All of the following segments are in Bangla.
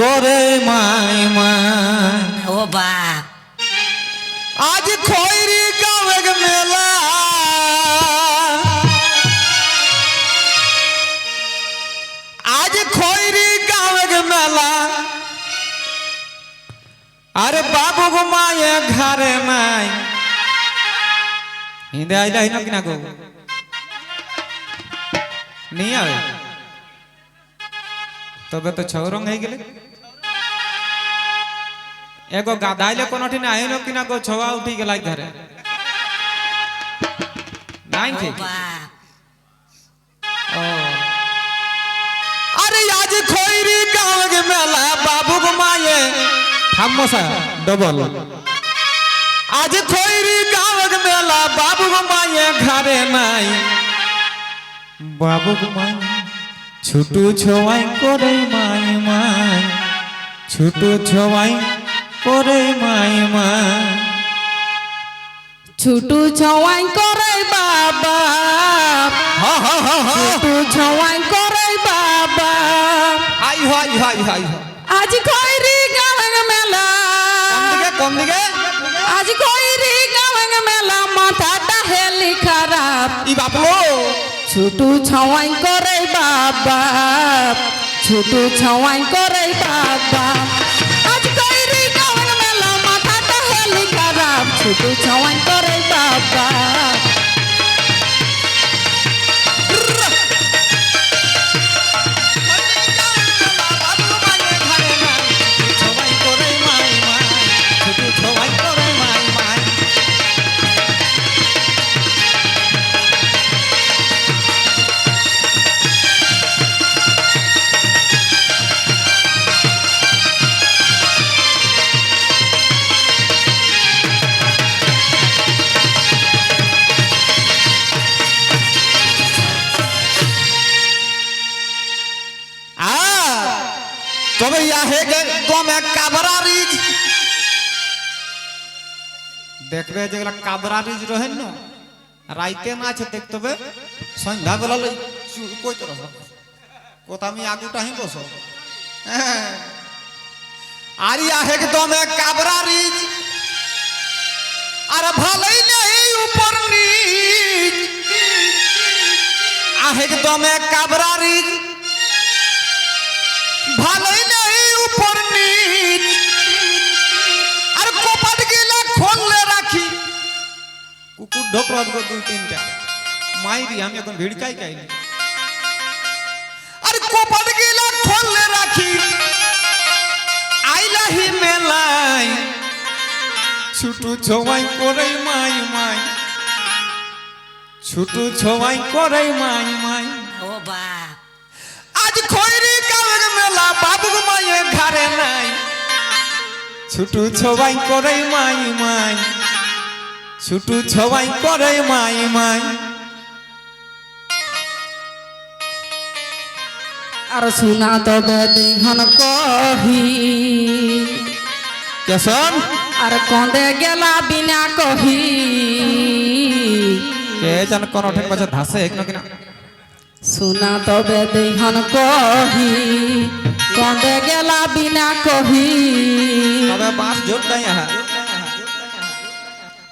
করে মাই মাই ও বাপ আজ খৈরি গাঁয়ের মেলা। আজ খৈরি গাঁয়ের মেলা। আরে বাবু গো মায়ে ঘরে নাই। হিন্দে আইলা হিন কিনা গো? নিয়ে তবে তো ছৌরং হয়ে গেলে। এগো গাধাইলে কোনটি না আইন কিনা গো ছওয়া উঠি গেলাই ঘরে নাই ও কি আরে আজ খৈরি গাঁওয়ে মেলা বাবু মায়ে থামসা ডবল আজ খৈরি গাঁওয়ে মেলা বাবু মায়ে ঘরে নাই বাবু মায়ে ছুটু ছোয়াই করে মাই মাই ছুটু ছোয়াই করে মাই মাই ছুটু ছওয়াই করে বাবা। হা হা হা হা। ছুটু ছওয়াই করে বাবা। হাই হাই হাই হাই আজ খৈরি গাঁয়ের মেলা। কোন দিকে আজ খৈরি গাঁয়ের মেলা মাথাটা হেলি খারাপ। ই বাপলো ছুটু ছওয়াই করে বাবা। ছুটু ছওয়াই করে বাবা। ছুটু ছওয়াই করে বাবা এক কাবরা রিজ দেখবে যেগুলা কাবরা রিজ রহেন না, রাইতে আছে দেখতে হবে সন্ধ্যা বেলা কইতে রহ কোথা আমি আগুটা হি বস? হ্যাঁ। আর একদম এক কাবরা রিজ আর ভালোই নেই উপর আহ একদম কাবরা রিজ গো দুই তিনটা মাইরি আমি এখন ভিড়কাই খাইনি আর কপাট গিলা খোললে রাখি। আইলাহি মেলাই ছুটু ছোয়াই করে মাই মাই। ছুটু ছোয়াই করে মাই মাই। ও বাপ। আজ খৈরি গাঁয়ের মেলা বাবু মায়ে ঘরে নাই। ছুটু ছবাই করে মাই মাই। ছুটু ছবাই করে মাই মাই। আর শুনা তবে দিহন কহি। কেসন আর কন্দে গেলা বিনা কহি। কে জান কোন ওঠেন বাজা ধাসে এক না কিনা? শুনা তবে দিহন কহি কন্দে গেলা বিনা কহি। তবে বাস জোর নাই আহা।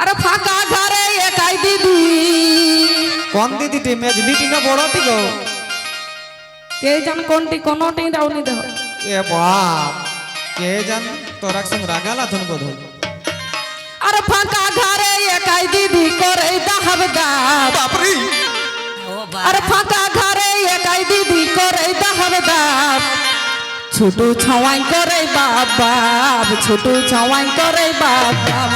আর ফাঁকা ঘরে একাই দিদি। কোন দিদি টি মেজলিটি না বড়টি গো? কে জান কোনটি কোনটি দাউনি দেহ। এ বাপ কে জান? তোরা সঙ্গ রাগালা ধন বোধ আর ফাঁকা ঘরে একাই দিদি করে দাহাব দাব বাপরি। আর বাপ ফাঁকা ঘরে একাই দিদি করে দাহাব দাব ছোটু ছাওয়াই করে বাবা ছোটু ছাওয়াই করে বাবা আজ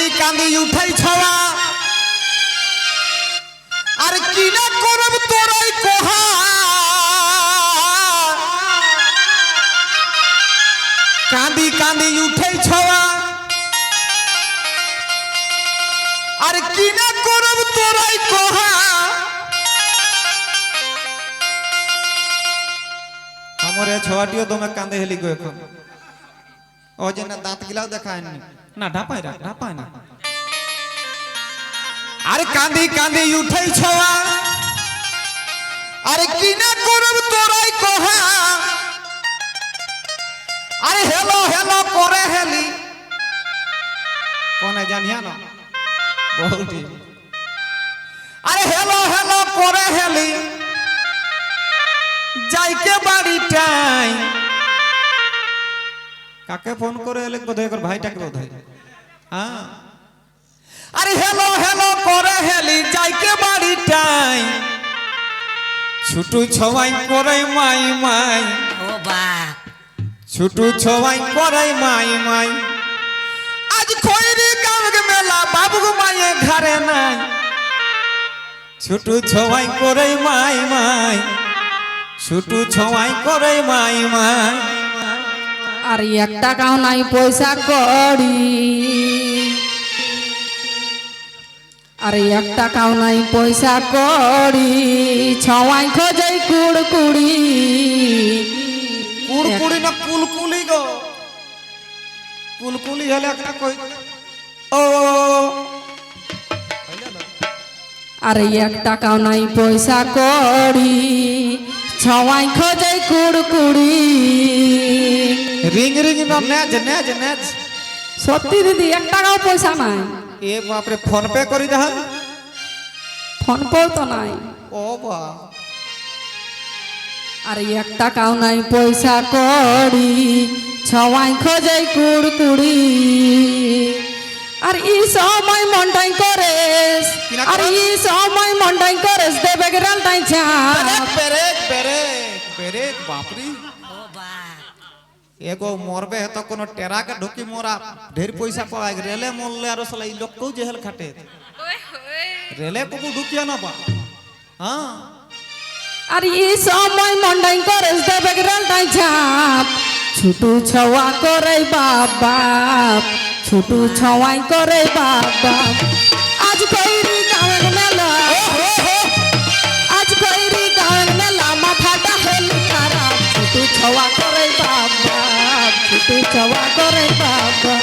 কান্দি কান্দি উঠাই ছওয়া। আর কি না করব তোরাই কোহা। কান্দি কান্দি উঠাই ছওয়া। আর কি না করব তোরাই কোহা। আমার এ ছওয়াটিও কান্দে হেলি গো এখন। ও যে না দাঁত গিলাও দেখায়নি। না ঢাপাই রাখ ঢাপাই না। আরে কান্দি কান্দি, উঠাই ছওয়া আরে কি না করব তোরাই কোহা। আরে হেলো হেলো করে হেলি। কোনে জানিয়া না? বউটি আরে হেলো হেলো করে হেলি। যাইকে বাড়িটাই কাকে ফোন করে এলে বোধ হয় ভাইটাকে বোধ হয়? হ্যাঁ আরে হেলো হেলো করে হেলি যাইকে বাড়িটাই ছুটু ছবাই করে মাই মাই। ও বাপ ছুটু ছবাই করে মাই মাই। আজ খৈরি গাঁগ মেলা বাবু মায়ে ঘরে নাই। ছুটু ছবাই করে মাই মাই। ছুটু ছবাই করে মাই মাই। আর এক টাকাও নাই পয়সা করি আর এক টাকাও নাই পয়সা করি ছওয়াই খোঁজাই কুড় কুড়ি কুড়কুড়ি না কুলকুলি গো। কুলকুলি হলে একটা কই ও আর এক টাকাও নাই পয়সা করি ছওয়াই খোঁজাই কুড় কুড়ি রিং রিং না নেজ নেজ নেজ সত্যি দিদি এক টাকাও পয়সা নাই। এ বাপরে ফোন পে করি দেখ ফোন পেও তো নাই। ও বা। আর এক টাকাও নাই পয়সা করি। ছওয়াই খোঁজাই কুড় কুড়ি আর ই সময় মনটাই করেস। আর ই সময় মনটাই করেস দেবে গেরালটাই ছাপ পেরেক পেরেক পেরেক বাপরি। ও বাপ এগো মরবে হেত কোনো টেরাকে ঢুকি মোরা ঢের পয়সা পাওয়া রেলে মরলে আর সালা এই লোককেও জেহেল খাটে রেলে কুকু ঢুকিয়া না পা হ্যাঁ আর ই সময় মনটাই করেস দেবে গেরালটাই ছাপ ছুটু ছওয়া করে বাবা ছুটু ছওয়াই করে বাবা আজ কইরি ছুটু ছওয়া করে বাবা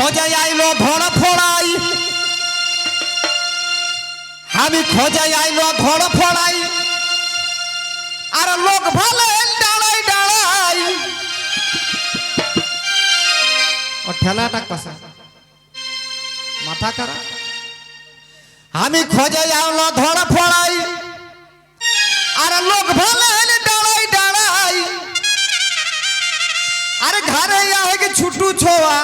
খোঁজাই আইলো ধর ফড়াই। আমি খোঁজাই আইলো ধর ফড়াই। আর লোক ভালো ডালাই ডালাই। ও ঠেলাটা কষা মাথা খারাপ। আমি খোঁজাই আইলো ধর ফড়াই। আর লোক ভালো ডালাই ডালাই। আরে ঘরে আগে ছুটু ছোয়া।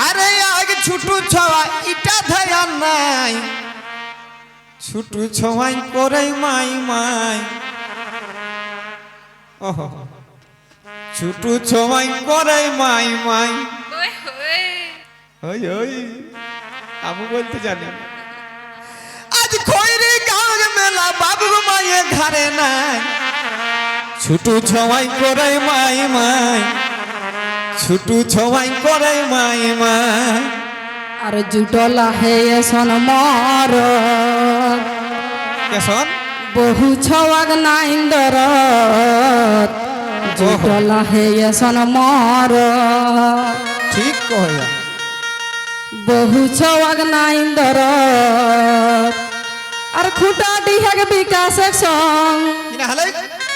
ঘরে আগে ছুটু ছোয়া ইটা ধ্যান নাই। ছুটু ছোয়াই করে মাই মাই। ওহো। ছুটু ছোয়াই করে মাই মাই। ওই ওই। আমি বলতে জানি আজ খৈরি গাঁর মেলা বাবু মায়ে ঘরে নাই। ছুটু ছওয়াই করে মাই মাই। ছুটু ছওয়াই করে মাই মাই আর জুটলা হে সন মর। কেসন বহু ছওয়াগ নাইন্দর জুটলা হে সন মর। ঠিক কহয়া। বহু ছওয়াগ নাইন্দর আর খুঁটা ডিহেগ বিকাশ সং।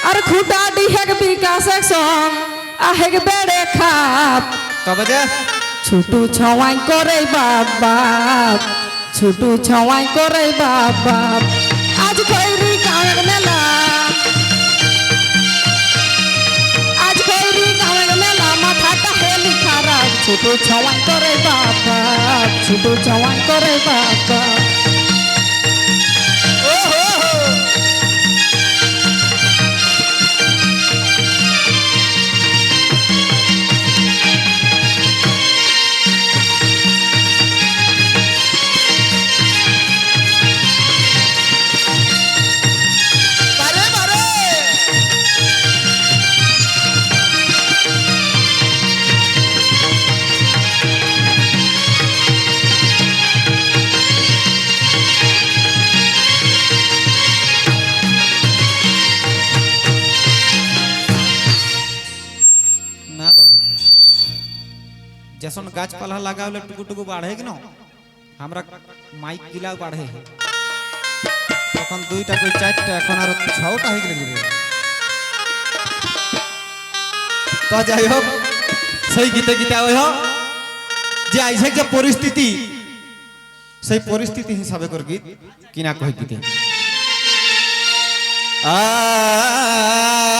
আর খুঁটা ডিহেগ বিকাশ সং। আহেগ বেড়ে খাপ। তবে যে ছুটু ছওয়াই করে বাবা। ছুটু ছওয়াই করে বাবা। আজ খৈরি গাঁয়ের মেলা। আজ খৈরি গাঁয়ের মেলা মাথাটা হেলি খারাপ। ছুটু ছওয়াই করে বাবা। ছুটু ছওয়াই করে বাবা। যখন গাছপালা লাগা হলে টুকুটুকু বাড়ে কেন আমরা মাইক গিলাও বাড়ে তখন দুইটা কই চারটা এখন আর ছটা হয়ে গেলে তো যাই হোক সেই গীতে গীতে ওই হোক যে আইসে যে পরিস্থিতি সেই পরিস্থিতি হিসাবে কর গীত কিনা কই গীতে আ